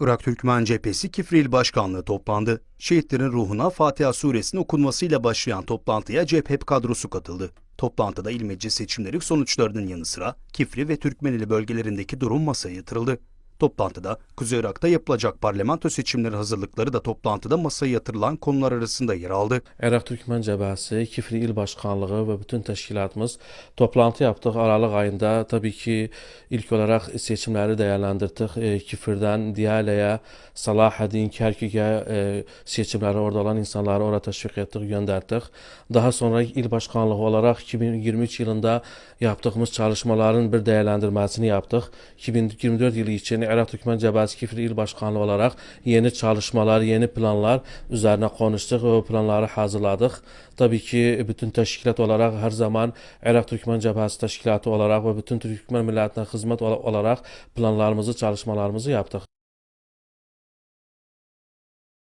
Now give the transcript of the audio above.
Irak Türkmen Cephesi Kifri İl Başkanlığı toplandı. Şehitlerin ruhuna Fatiha suresinin okunmasıyla başlayan toplantıya CHP kadrosu katıldı. Toplantıda il meclis seçimleri sonuçlarının yanı sıra Kifri ve Türkmenili bölgelerindeki durum masaya yatırıldı. Toplantıda Kuzey Irak'ta yapılacak parlamento seçimleri hazırlıkları da toplantıda masaya yatırılan konular arasında yer aldı. Irak Türkmen Cəbhəsi, Kifri İl Başkanlığı ve bütün teşkilatımız toplantı yaptık. Aralık ayında tabii ki ilk olarak seçimleri değerlendirdik. E, Kifir'den Diyale'ye, Salahadin, Kerkük'e e, seçimleri orada olan insanları oraya teşvik ettik, gönderdik. Daha sonra il başkanlığı olarak 2023 yılında yaptığımız çalışmaların bir değerlendirmesini yaptık. 2024 yılı için Irak Türkmen Cəbhəsi Kifri İl Başkanlığı olarak yeni çalışmalar, yeni planlar üzerine konuştuk ve o planları hazırladık. Tabii ki bütün teşkilat olarak her zaman Irak Türkmen Cəbhəsi Teşkilatı olarak ve bütün Türkmen milletine hizmet ola- olarak planlarımızı, çalışmalarımızı yaptık.